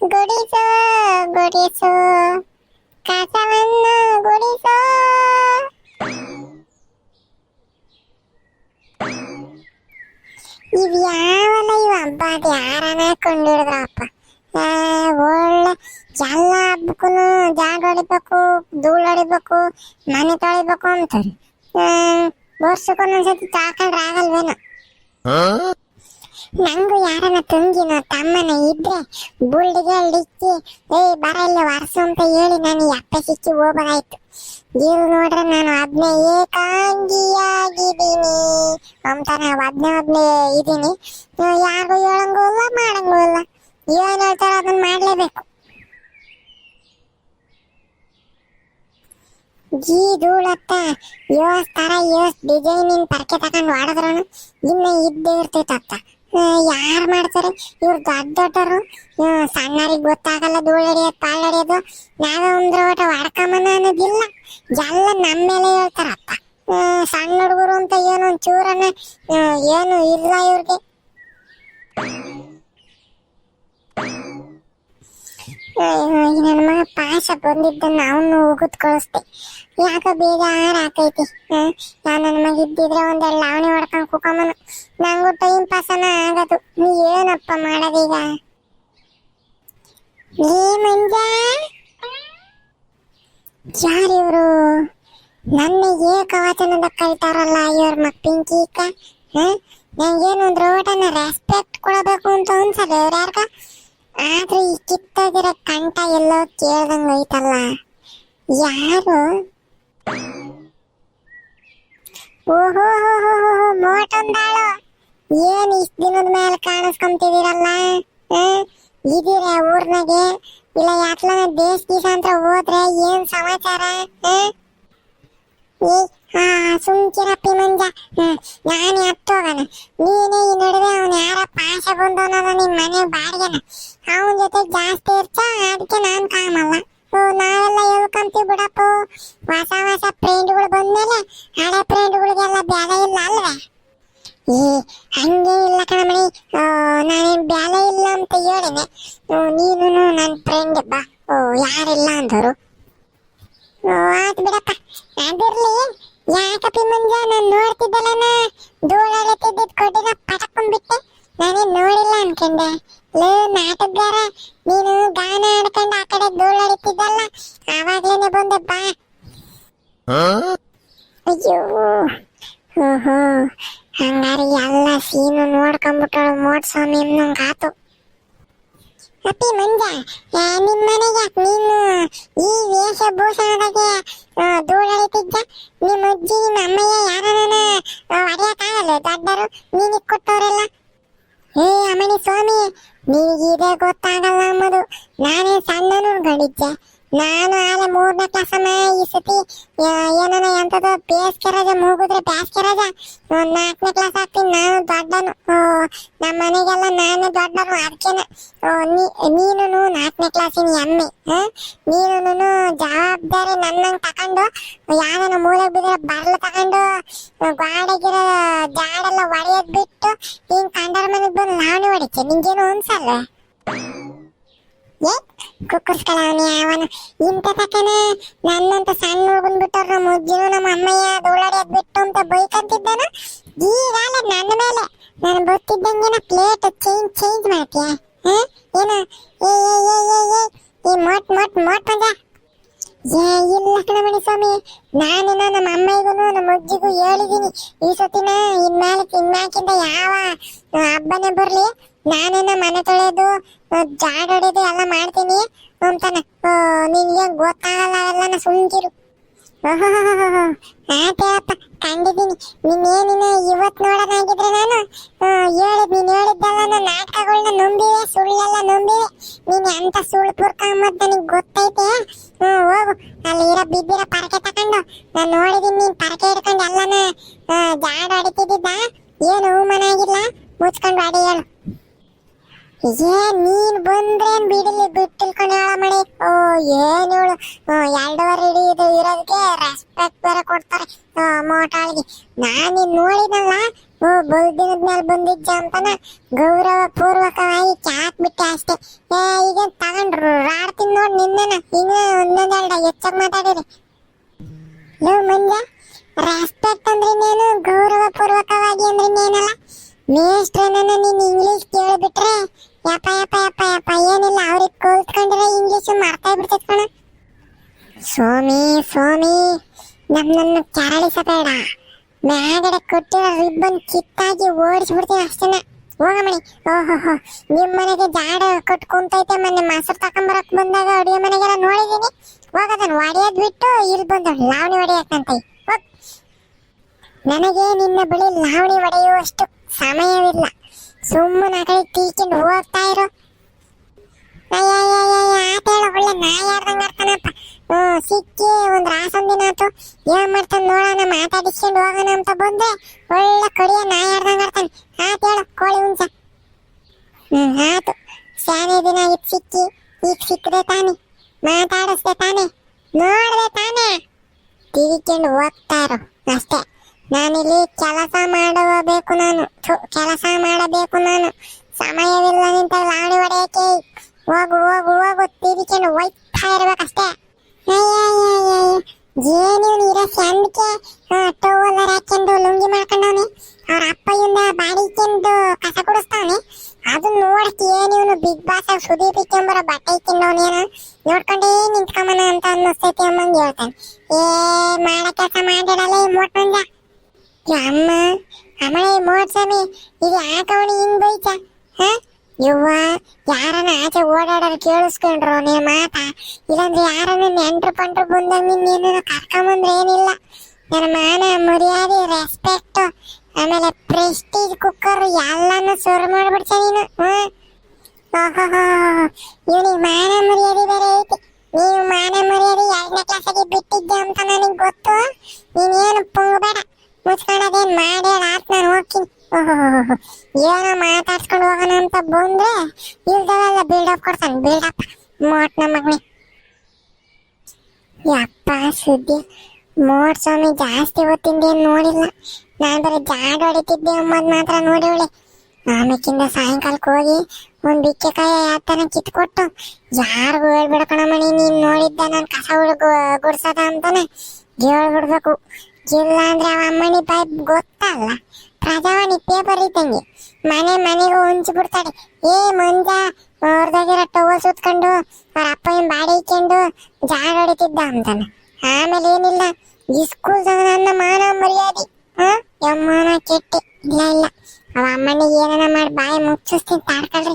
ಗುಡಿಸೋ ಗುಡಿಸೋ. ಕಸವನ್ನು ಗುಡಿಸೋ. ಇವ್ ಯಾವಲ್ಲ ಇವ್ ಹಬ್ಬ ಅದು ಯಾರನ್ನ ಕೊಂಡಿಡಿದ್ರಪ್ಪ ಒಳ್ಳೆ ಎಲ್ಲ ಹಬ್ಬಕ್ಕೂ ಜಾಗ ಹೊಡಿಬೇಕು, ಧೂಳು ಹೊಡಿಬೇಕು, ಮನೆ ತೊಳಿಬೇಕು ಅಂತಾರೆ. ವರ್ಷಕ್ಕೊಂದೊಂದ್ಸತಿ ತಾಕೊಂಡ್ರೆ ಆಗಲ್ವೇನೋ? ನಂಗೂ ಯಾರನ್ನ ತಂಗಿನ ತಮ್ಮನ ಇದ್ರೆ ಬುಲ್ಡಿಗೆ ಡಿಕ್ಕಿ, ಏಯ್, ಬರ ಇಲ್ಲಿ ವರ್ಸು ಅಂತ ಹೇಳಿ ನಾನು ಅಪ್ಪೆ ಸಿಕ್ಕಿ ಹೋಗಬೇಕಾಯ್ತು. ಇವ್ರು ನೋಡ್ರೆ ನಾನು ಒಬ್ನೇ ಏಕಾಂಗಿಯಾಗಿದ್ದೀನಿ. ಅಂತ ನಾವು ಒಬ್ನೇ ಅದ್ನೇ ಇದ್ದೀನಿ. ಯಾರಿಗೂ ಹೇಳಂಗೂ ಇಲ್ಲ, ಮಾಡಂಗೂ ಇಲ್ಲ. ಏನ್ ಹೇಳ್ತಾರೋ ಅದನ್ನ ಮಾಡ್ಲೇಬೇಕು. ಜೀ ಧೂಳತ್ತ ಯೋಸ್ ತರ ಯೋಸ್ ಡಿಸೈನಿನ್ ಪರ್ಕೆ ತಗೊಂಡು ಹೊಡೆದ್ರು ಇನ್ನ ಇದ್ದೇ ಇರ್ತೈತತ್ತ ಯಾರು ಮಾಡ್ತಾರೆ? ಇವ್ರು ದೊಡ್ಡ ದೊಡ್ಡರು. ಸಣ್ಣರಿಗೆ ಗೊತ್ತಾಗಲ್ಲ ಧೂಳು ಹಿಡಿಯೋದು ನಾವೇ ಒಂದ್ರ ಓಟ ಹೊಡ್ಕೊಂಬನ ಅನ್ನೋದಿಲ್ಲ. ಎಲ್ಲ ನಮ್ಮ ಮೇಲೆ ಹೇಳ್ತಾರಪ್ಪ. ಸಣ್ಣ ಹುಡುಗರು ಅಂತ ಏನೋ ಒಂಚೂರನ್ನ ಚೂರನ್ನ ಏನು ಇಲ್ಲ ಇವ್ರಿಗೆ. ನನ್ನ ಮಗ ಪಾಶ ಬಂದಿದ್ದನ್ನ ಅವನು ಉಗುತ್ ಕಳಿಸ್ದೆ ಯಾಕ ಬೇಜಾರ ಆಕೈತಿ ನಾನು ನನ್ನ ಮಗ ಇದ್ದಿದ್ರೆ ಒಂದೆರಡು ಲಾವಣಿ ಹೊಡ್ಕೊಂಡು ಕುಕಮ್ಮನ ನಂಗೂ ಟೈಮ್ ಪಾಸನ ಆಗದು. ನೀ ಏನಪ್ಪ ಮಾಡೋದೀಗ? ಏ, ಮಂಜ? ಇವರು ನನ್ನ ಏಕವಚನದ ಕಲ್ತಾರಲ್ಲ ಇವ್ರ ಮಕ್ ಪಿಂಕಿಕ ನಂಗೇನು ಒಂದು ರೋಟನ ರೆಸ್ಪೆಕ್ಟ್ ಕೊಡಬೇಕು ಅಂತ ಅನ್ಸಲ್ಲ ಇವ್ರ ಯಾರ್ಗ? ಆದ್ರೆ ಈ ಕಿತ್ತೋಗಿರೋ ಕಂಠ ಎಲ್ಲೋ ಕೇಳ್ದಂಗ್ ಹೋಯ್ತಲ್ಲ. ಯಾರು? ಓಹೋ ಮೋಟೊಂದಾಳು. ಏನ್ ಇಷ್ಟ ದಿನದ ಮೇಲೆ ಕಾಣಿಸ್ಕೊಂತಿದಿರಲ್ಲ ಇದೀರ ಊರ್ನಾಗೆ? ಇಲ್ಲ ಯಾತ್ಲನ ದೇಶ ಗೀಸ ಅಂತ ಹೋದ್ರೆ ಏನ್ ಸಮಾಚಾರ? ಸುಮ್ಕಿರಪ್ಪಿ ಮಂಜ. ನಾನು ಹತ್ತೋಗಣ ನೀನೇ ಈ ಯಾರ ಪಾಶ ನಿಮ್ಮ ಮನೆ ಬಾಡಿಗೆನ. ಅವನ ಜೊತೆ ಜಾಸ್ತಿ ಇರ್ತ ಅದಕ್ಕೆ ನಾನು ಕಾಮಲ್ಲ. ಓ, ನಾವೆಲ್ಲ ಹೇಳ್ಕೊಂತೀವಿ ಬಿಡಪ್ಪ. ಹೊಸ ಹೊಸ ಫ್ರೆಂಡ್ಗಳು ಬಂದ್ಮೇಲೆ ಹಳೆ ಫ್ರೆಂಡ್ಗಳಿಗೆಲ್ಲ ಬೆಲೆ ಇಲ್ಲ ಅಲ್ವೇ? ಏ, ಹಂಗೆ ಇಲ್ಲ ಕಣಮಣಿ. ನಾನೇನು ಬೆಲೆ ಇಲ್ಲ ಅಂತ ಹೇಳಿದೆ. ನೀನು ನನ್ನ ಫ್ರೆಂಡ್ ಬಾ. ಓ, ಯಾರಿಲ್ಲ ಅಂದರು. ಓ ಆಯ್ತು ಬಿಡಪ್ಪ. ಅದಿರಲಿ. ಯಾಕಪ್ಪಿ ಮಂಜ ನಾನು ನೋಡ್ತಿದ್ದಲ್ಲ ಧೂಳ ಎಳೆತಿದ್ದಿದ್ ಕೊಟ್ಟಿನ ಪಟಕೊಂಡ್ಬಿಟ್ಟೆ ನಾನೇನ್ ನೋಡಿಲ್ಲ ಅನ್ಕೊಂಡೆ. ಲೇ ನಾಟಕಗಾರ ನೀನು ಗಾನ ಆಡ್ಕೊಂಡು ಆ ಕಡೆ ಧೂಳ ಆವಾಗ್ಲೇನೆ ಬಂದೆ ಬಾ. ಅಯ್ಯೋ ಓಹೋ ಹಂಗಾರೆ ಎಲ್ಲ ಸೀನು ನೋಡ್ಕೊಂಡ್ಬಿಟ್ಟಳು ಮೋಟ್ ಸ್ವಾಮಿ ನಂಗಾತು ಅಪ್ಪಿ ಮಂಜ ನಿಮ್ಮ ನಿಮ್ ಮನೆಗೆ ನೀನು ಈ ವೇಷಭೂಷಣದಾಗೆ ಧೂಳಳಿತಿದ್ದ ನಿಮ್ಮ ಅಜ್ಜಿ ನಿಮ್ಮ ಅಮ್ಮಯ್ಯ ಯಾರನ್ನ ಹೊಡೆಯಕ್ಕಾಗಲ್ಲ ದೊಡ್ಡರು ನೀನಿಗೆ ಕೊಟ್ಟವರೆಲ್ಲ. ಸ್ವಾಮಿ ನಿನಗಿದೆ ಗೊತ್ತಾಗಲ್ಲ ಅಂಬುದು ನಾನೇ ಸಣ್ಣನು ಗಡಿದ್ದೆ ನಾನು ಆಲೆ ಮೂರನೇ ಕ್ಲಾಸ್ ಅಮ್ಮ ಈ ಸತಿ ಏನನ ಎಂತದೋ ಬೇಸಿಗೆ ರಜೆ, ಮುಗಿದ್ರೆ ಬೇಸಿಗೆ ರಜೆ. ನಾಲ್ಕನೇ ಕ್ಲಾಸ್ ಆಗ್ತೀನಿ, ನಾನು ದೊಡ್ಡನು. ನಮ್ಮ ಮನೆಗೆಲ್ಲ ನಾನು ದೊಡ್ಡನು ಅದಕ್ಕೇನೆ ನೀನು ನಾಲ್ಕನೇ ಕ್ಲಾಸಿನ ಎಮ್ಮೆ? ನೀನು ಜವಾಬ್ದಾರಿ ನನ್ನ ತಗೊಂಡು ಯಾರನ್ನ ಮೂಲೆ ಬಿದ್ರೆ ಬರ್ಲು ತಗೊಂಡು ಗಾಡಿಗಿರೋ ಜಾಡೆಲ್ಲ ಒಡೆಯೋದು ಬಿಟ್ಟು, ಹಿಂಗೆ ಕಂಡರ ಮನೆಗೆ ಬಂದು ನಾನು ಹೊಡಿತೀನಿ ನಿಂಗೇನು ಅನ್ಸಲ್ವೇ? ಏ ಕುಕ್ಕರ್ಸ್ಕೊಳ್ಳವನಿ ಅವನು ಇಂಥ ತಕನ ನನ್ನಂತ ಸಣ್ಣ ಹುಡುಗನ್ ಬಿಟ್ಟವ್ರು ನಮ್ಮ ಅಜ್ಜಿನು ನಮ್ಮ ಅಮ್ಮಯ್ಯ ಧೂಳಾಡಿ ಬಿಟ್ಟು ಅಂತ ಬೈಕಂತಿದ್ದಾನ? ಈಗಾಲ ನನ್ನ ಮೇಲೆ. ನಾನು ಗೊತ್ತಿದ್ದಂಗೆನ ಪ್ಲೇಟ್ ಚೇಂಜ್ ಚೇಂಜ್ ಮಾಡ್ತೀಯ? ಏನು? ಏ ಏ ಏ ಏ ಏ ಈ ಮೊಟ್ ಮೊಟ್ ಮೊಟ್ ಮಜ. ಏ ಇಲ್ಲ ಕಣಮಣಿ ಸ್ವಾಮಿ. ನಾನು ನಮ್ಮ ಅಮ್ಮಯ್ಯಗೂ ನಮ್ಮ ಅಜ್ಜಿಗೂ ಹೇಳಿದೀನಿ. ಈ ಸತಿನ ಇನ್ಮೇಲೆ ಇನ್ಮ್ಯಾಕಿಂದ ಯಾವ ಹಬ್ಬನೇ ಬರ್ಲಿ. ನಾನೇನ ಮನೆ ತೊಳೆಯೋದು ಜಾಗ ಜಾಡ ಹೊಡೆಯೋದು ಎಲ್ಲ ಮಾಡ್ತೀನಿ. ಅಂತಾನ ನಿನ್ಗೆ ಗೊತ್ತಾಗಲ್ಲ ಎಲ್ಲ ಸುಮ್ಕಿರು. ಆತೇಪ್ಪ ಕಂಡಿದ್ದೀನಿ. ನಿನ್ನೇನಿನ ಇವತ್ ನೋಡೋದಾಗಿದ್ರೆ ನಾನು ಹೇಳಿದ್, ನೀನ್ ಹೇಳಿದ್ದೆಲ್ಲ ನಾನು ನಾಟಕಗಳನ್ನ ನಂಬಿವೆ, ಸುಳ್ಳೆಲ್ಲ ನಂಬಿವೆ. ನೀನ್ ಎಂತ ಸುಳ್ಳು ಪುರ್ಕೊಂಬದ್ ನನಗ್ ಗೊತ್ತೈತೆ? ಹೋಗು. ಅಲ್ಲಿ ಇರೋ ಬಿದ್ದಿರೋ ಪರಕೆ ತಕೊಂಡು, ನಾನು ನೋಡಿದೀನಿ ನೀನ್ ಪರಕೆ ಹಿಡ್ಕೊಂಡು ಎಲ್ಲನ ಜಾಡ ಹೊಡಿತಿದ್ದ ಏನು ಮನ ಆಗಿಲ್ಲ? ಮುಚ್ಕೊಂಡು ಅಡಿ ಹೇಳು. ಏ, ನೀನ್ ಬಂದ್ರೇನ್ ಬಿಡಲಿ ಬಿಟ್ಟಿಲ್ಕೊಂಡು ಹೇಳ ಮಣಿ ಓ, ಏನ್ ಹೇಳು ಎರಡೂವರೆ ಇಡೀ ಇದು ಇರೋದಕ್ಕೆ ರೆಸ್ಪೆಕ್ಟ್ ಬೇರೆ ಕೊಡ್ತಾರೆ. ಮೋಟಾಳಿಗೆ ನಾನು ನೋಡಿದಲ್ಲ ಓ ಬಲ್ದಿನದ ಮೇಲೆ ಬಂದಿದ್ದ ಅಂತನ? ಗೌರವ ಪೂರ್ವಕವಾಗಿ ಕ್ಯಾಕ್ ಬಿಟ್ಟೆ ಅಷ್ಟೇ. ಏ ಈಗ ತಗೊಂಡ್ರು ರಾಡ್ತೀನಿ ನೋಡಿ ನಿನ್ನೆನ ಇನ್ನ ಒಂದೊಂದೆರಡ ಹೆಚ್ಚಾಗಿ ಮಾತಾಡಿರಿ. ಲೋ, ಮಂಜ. ರೆಸ್ಪೆಕ್ಟ್ ಅಂದ್ರೆ ನೀನು ಗೌರವ ಪೂರ್ವಕವಾಗಿ ಅಂದ್ರೆ ನೀನಲ್ಲ ಮೇಷ್ಟ್ರನ್ನ ನೀನು ಇಂಗ್ಲಿಷ್ ಕೇಳಿಬಿಟ್ರೆ ಯಪ್ಪ ಯಪ್ಪ ಯಪ್ಪ ಯಪ್ಪ, ಏನಿಲ್ಲ, ಅವ್ರಿಗೆ ಕಲ್ತ್ಕೊಂಡ್ರೆ ಇಂಗ್ಲಿಷ್ ಮಾಡ್ತಾ ಬಿಡ್ತೈತ್ ಕಣ. ಸ್ವಾಮಿ ಸ್ವಾಮಿ ನಮ್ಮನ್ನ ಕೆರಳಿಸಬೇಡ ಮ್ಯಾಗಡೆ ಕೊಟ್ಟಿರೋ ರಿಬ್ಬನ್ ಕಿತ್ತಾಗಿ ಓಡಿಸ್ಬಿಡ್ತೀನಿ ಅಷ್ಟೇನ. ಹೋಗಮಣಿ ಓಹೋಹೋ ನಿಮ್ಮ ಮನೆಗೆ ಜಾಡ ಕೊಟ್ಟು ಕುಂತೈತೆ ಮೊನ್ನೆ ಮೊಸರು ತಕೊಂಬರಕ್ ಬಂದಾಗ ಅಡುಗೆ ಮನೆಗೆಲ್ಲ ನೋಡಿದ್ದೀನಿ. ಹೋಗದನ್ ಒಡೆಯೋದ್ ಬಿಟ್ಟು ಇಲ್ಲಿ ಬಂದು ಲಾವಣಿ ಹೊಡೆಯಕ್ಕಂತ ಹೋಗ್. ನನಗೆ ನಿನ್ನ ಬಳಿ ಲಾವಣಿ ಹೊಡೆಯುವಷ್ಟು ಸಮಯವಿಲ್ಲ. ಸುಮ್ಮನೆ ಆ ಕಡೆ ತೀಕೊಂಡು ಹೋಗ್ತಾ ಇರು. ಆತ ಹೇಳ, ಒಳ್ಳೆ ನಾಯಿ ಆಡ್ದಂಗ ಆಡ್ತಾನಪ್ಪ. ಹ್ಞೂ, ಸಿಕ್ಕಿ ಒಂದ್ ರಾಸೊಂದಿನ ಆತು ಏನ್ ಮಾಡ್ತಾನೆ ನೋಡೋಣ, ಮಾತಾಡಿಸ್ಕೊಂಡು ಹೋಗೋಣ ಅಂತ ಬಂದ್ರೆ ಒಳ್ಳೆ ಕಡಿಯ ನಾ ಯಾರ್ದಂಗ ಆಡ್ತಾನೆ. ಆತ ಹೇಳು, ಕೋಳಿ ಹುಂಚ ಹ್ಮ್ ಆತು. ಶಾನೆ ದಿನ ಇದ್ ಸಿಕ್ಕಿ ಈಗ ಸಿಕ್ಕದೆ ತಾನೆ. ಮಾತಾಡಿಸ್ದೆ ತಾನೆ. ನೋಡ್ದೆ ತಾನೆ. ತಿರ್ಕೊಂಡು ಹೋಗ್ತಾರೋ ಅಷ್ಟೇ. ನಾನಿಲ್ಲಿ ಕೆಲಸ ಮಾಡಬೇಕು ನಾನು. ಕೆಲಸ ಮಾಡಬೇಕು ನಾನು. ಸಮಯವಿಲ್ಲ ನಿಂತ ಲಾವಣಿ ಹೊಡೆಯಕ್ಕೆ ಹೋಗು ಹೋಗು ಹೋಗು. ತಿರ್ಕೊಂಡು ಹೋಯ್ತಾ ಇರ್ಬೇಕಷ್ಟೇ. ಏನಿವ್ನು ಇರೋ ಸಂದಕ್ಕೆ ಟೋಲರ್ ಹಾಕೊಂಡು ಲುಂಗಿ ಮಾಡ್ಕೊಂಡವನೆ. ಅವ್ರ ಅಪ್ಪಯಿಂದ ಬಾಡಿಕೊಂಡು ಕಸ ಕುಡಿಸ್ತಾವನೆ. ಅದನ್ನ ನೋಡಕ್ಕೆ ಏನು ಇವನು ಬಿಗ್ ಬಾಸ್ ಸುದೀಪ್ ಇಕ್ಕೊಂಬರೋ ಬಟ್ಟೆ ಇಕ್ಕೊಂಡವನೇನು ನೋಡ್ಕೊಂಡೇ ನಿಂತ್ಕೊಂಬನ ಅಂತ ಅನ್ನಿಸ್ತೈತಿ ಅಮ್ಮಂಗೆ ಹೇಳ್ತಾನೆ. ಏ, ಮಾಡ ಕೆಲಸ ಮಾಡಿಡಲ್ಲ ಈ ಮೋಟ್ ಅಮ್ಮ? ಅಮ್ಮಳೆ ಸ್ವಾಮಿ ಇದು ಯಾಕವನಿ ಹಿಂಗ್ ಬೈತ? ಹ? ಯವ್ವ ಯಾರನ್ನ ಆಚೆ ಓಡಾಡೋರು ಕೇಳಿಸ್ಕೊಂಡ್ರು ನೀ ಮಾತ? ಇಲ್ಲಾಂದ್ರೆ ಯಾರನ್ನ ನೆಂಟ್ರು ಪಂಟ್ರು ಬಂದಾಗ ನೀನು ಕರ್ಕೊಂಬಂದ್ರೆ ಏನಿಲ್ಲ? ನನ್ನ ಮಾನ ಮರ್ಯಾದೆ ರೆಸ್ಪೆಕ್ಟ್ ಆಮೇಲೆ ಪ್ರೆಸ್ಟೀಜ್ ಕುಕ್ಕರ್ ಎಲ್ಲಾನು ಸುರು ಮಾಡ್ಬಿಡ್ತ ನೀನು ಇವನಿಗೆ ಮಾನ ಮರ್ಯಾದೆ ಬೇರೆ ಐತಿ. ನೀವು ಮಾನ ಮರ್ಯಾದೆ ಎರಡನೇ ಕ್ಲಾಸಿಗೆ ಬಿಟ್ಟಿದ್ದೆ ಅಂತ ನನಗೆ ಗೊತ್ತು? ನೀನೇನು ಪುಂಗಬೇಡ. ಮುಚ್ಕೊಳ್ಳೋದೇನ್ ಮಾಡಿ ರಾತ್ ನಾನು ಹೋಗ್ತೀನಿ. ಏನೋ ಮಾತಾಡ್ಸ್ಕೊಂಡು ಹೋಗೋಣ ಅಂತ ಬಂದ್ರೆ ಇಲ್ದವೆಲ್ಲ ಬಿಲ್ಡಪ್ ಕೊಡ್ತಾನೆ. ಬಿಲ್ಡಪ್ ಮೋಟ್ ನಮ್ಮ ಮಗನೇ. ಯಪ್ಪ, ಸುದ್ದಿ. ಮೋಟ್ ಸ್ವಾಮಿ, ಜಾಸ್ತಿ ಹೊತ್ತಿಂದ ಏನ್ ನೋಡಿಲ್ಲ. ನಾನು ಬರೀ ಜಾಡ್ ಹೊಡಿತಿದ್ದೆ ಅಮ್ಮದ್ ಮಾತ್ರ ನೋಡಿವಳೆ. ಆಮೇಕಿಂದ ಸಾಯಂಕಾಲಕ್ಕೆ ಹೋಗಿ ಒಂದ್ ಬಿಚ್ಚೆಕಾಯಿ ಯಾತನ ಕಿತ್ಕೊಟ್ಟು ಯಾರಿಗೂ ಹೇಳ್ಬಿಡ್ಕಣ ಮಣಿ ನೀನು ನೋಡಿದ್ದ ನಾನು ಕಸ ಹುಡುಗ, ಗುಡ್ಸದ ಅಂತಾನೆ. ಹೇಳ್ಬಿಡ್ಬೇಕು ಇಲ್ಲ ಅಂದ್ರೆ ಅವ ಅಮ್ಮನಿ ಬಾಯ್ ಗೊತ್ತಲ್ಲ? ಪ್ರಜಾವಾಣಿ ಪೇಪರ್ ಇದ್ದಂಗೆ ಮನೆ ಮನೆಗೂ ಹೊಂಚಿ ಬಿಡ್ತಾಳೆ. ಏ ಮಂಜ ಅವ್ರದಾಗಿರೋ ಟವಲ್ ಸುತ್ಕೊಂಡು ಅವ್ರ ಅಪ್ಪ ಏನ್ ಬಾಡಿ ಇಕ್ಕೊಂಡು ಜಾಗ ಹೊಡಿತಿದ್ದ ಅಂತಾನೆ. ಆಮೇಲೆ ಏನಿಲ್ಲ, ಈ ಸ್ಕೂಲ್ದಾಗ ನನ್ನ ಮಾನ ಮರ್ಯಾದೆ. ಹಾ ಯಮ್ಮನ ಕೆಟ್ಟೆ. ಇಲ್ಲ ಇಲ್ಲ. ಅವ ಅಮ್ಮನಿಗೆ ಏನನ ಮಾಡಿ ಬಾಯಿ ಮುಚ್ಚಿಸ್ತೀನಿ ತಾಡ್ಕೊಳ್ರಿ